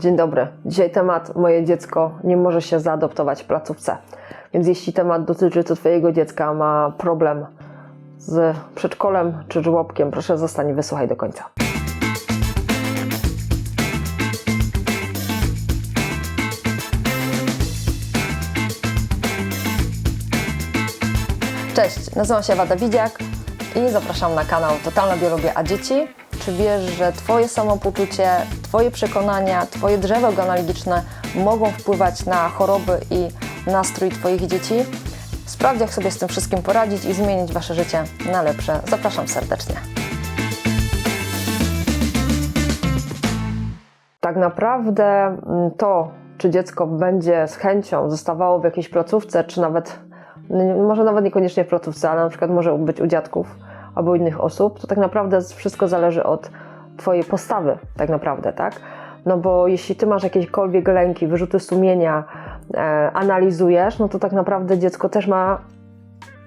Dzień dobry. Dzisiaj temat moje dziecko nie może się zaadoptować w placówce. Więc jeśli temat dotyczy to Twojego dziecka, ma problem z przedszkolem czy żłobkiem, proszę zostań wysłuchaj do końca. Cześć, nazywam się Ewa Dawidziak i zapraszam na kanał Totalna Biologia a Dzieci. Czy wiesz, że Twoje samopoczucie, Twoje przekonania, Twoje drzewo genealogiczne mogą wpływać na choroby i nastrój Twoich dzieci? Sprawdź, jak sobie z tym wszystkim poradzić i zmienić Wasze życie na lepsze. Zapraszam serdecznie. Tak naprawdę mm, to, czy dziecko będzie z chęcią zostawało w jakiejś placówce, czy nawet, może nawet niekoniecznie w placówce, ale na przykład może być u dziadków albo innych osób, to tak naprawdę wszystko zależy od Twojej postawy, tak naprawdę, tak? No bo jeśli Ty masz jakiekolwiek lęki, wyrzuty sumienia, e, analizujesz, no to tak naprawdę dziecko też ma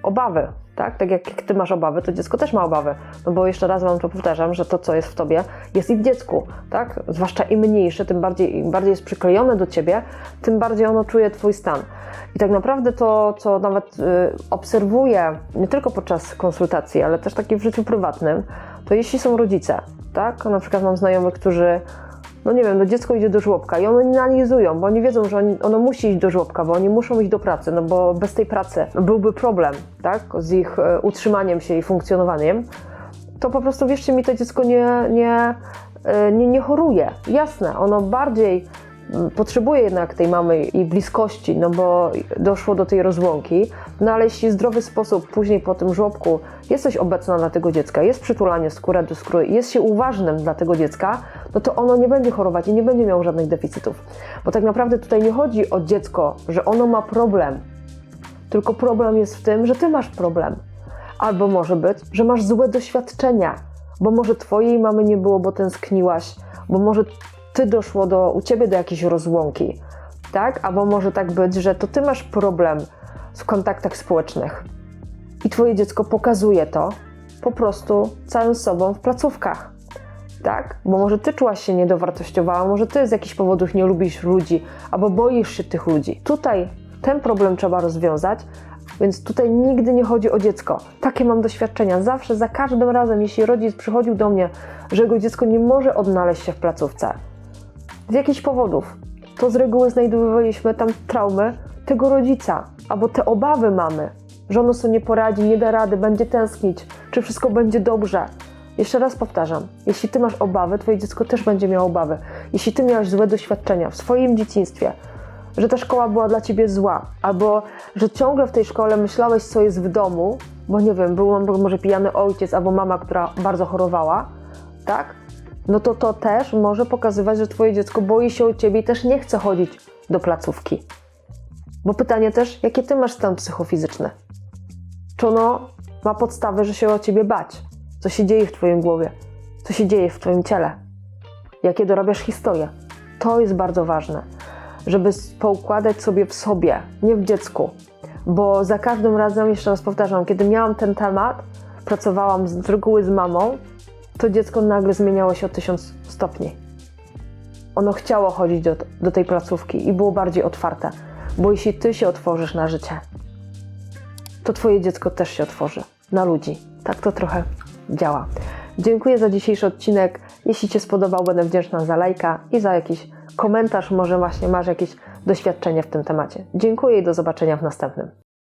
obawy, tak? Tak jak ty masz obawy, to dziecko też ma obawy. No bo jeszcze raz wam to powtarzam, że to, co jest w tobie, jest i w dziecku, tak? Zwłaszcza im mniejsze, tym bardziej, im bardziej jest przyklejone do ciebie, tym bardziej ono czuje twój stan. I tak naprawdę to, co nawet y, obserwuję, nie tylko podczas konsultacji, ale też takie w życiu prywatnym, to jeśli są rodzice, tak? Na przykład mam znajomych, którzy no nie wiem, no dziecko idzie do żłobka i one nie analizują, bo oni wiedzą, że oni, ono musi iść do żłobka, bo oni muszą iść do pracy, no bo bez tej pracy byłby problem, tak, z ich e, utrzymaniem się i funkcjonowaniem, to po prostu wierzcie mi, to dziecko nie, nie, e, nie, nie choruje. Jasne, ono bardziej potrzebuje jednak tej mamy i bliskości, no bo doszło do tej rozłąki, no ale jeśli zdrowy sposób później po tym żłobku jesteś obecna dla tego dziecka, jest przytulanie skóra do skóry, jest się uważnym dla tego dziecka, no to ono nie będzie chorować i nie będzie miało żadnych deficytów. Bo tak naprawdę tutaj nie chodzi o dziecko, że ono ma problem, tylko problem jest w tym, że ty masz problem. Albo może być, że masz złe doświadczenia, bo może twojej mamy nie było, bo tęskniłaś, bo może ty doszło do, u ciebie do jakiejś rozłąki, tak? Albo może tak być, że to ty masz problem w kontaktach społecznych i twoje dziecko pokazuje to po prostu całym sobą w placówkach. Tak? Bo może ty czułaś się niedowartościowana, może ty z jakichś powodów nie lubisz ludzi, albo boisz się tych ludzi. Tutaj ten problem trzeba rozwiązać, więc tutaj nigdy nie chodzi o dziecko. Takie mam doświadczenia. Zawsze, za każdym razem, jeśli rodzic przychodził do mnie, że jego dziecko nie może odnaleźć się w placówce, z jakichś powodów, to z reguły znajdowaliśmy tam traumy tego rodzica, albo te obawy mamy, że ono sobie nie poradzi, nie da rady, będzie tęsknić, czy wszystko będzie dobrze. Jeszcze raz powtarzam, jeśli ty masz obawy, twoje dziecko też będzie miało obawy. Jeśli ty miałeś złe doświadczenia w swoim dzieciństwie, że ta szkoła była dla ciebie zła, albo że ciągle w tej szkole myślałeś, co jest w domu, bo nie wiem, był może pijany ojciec albo mama, która bardzo chorowała, tak? No to to też może pokazywać, że twoje dziecko boi się o ciebie i też nie chce chodzić do placówki. Bo pytanie też, jakie ty masz stan psychofizyczny? Czy ono ma podstawy, że się o ciebie bać? Co się dzieje w twoim głowie? Co się dzieje w twoim ciele? Jakie dorabiasz historie? To jest bardzo ważne, żeby poukładać sobie w sobie, nie w dziecku. Bo za każdym razem, jeszcze raz powtarzam, kiedy miałam ten temat, pracowałam z reguły z mamą, to dziecko nagle zmieniało się o tysiąc stopni. Ono chciało chodzić do, do tej placówki i było bardziej otwarte. Bo jeśli ty się otworzysz na życie, to twoje dziecko też się otworzy na ludzi. Tak to trochę działa. Dziękuję za dzisiejszy odcinek. Jeśli Cię spodobał, będę wdzięczna za lajka i za jakiś komentarz. Może właśnie masz jakieś doświadczenie w tym temacie. Dziękuję i do zobaczenia w następnym.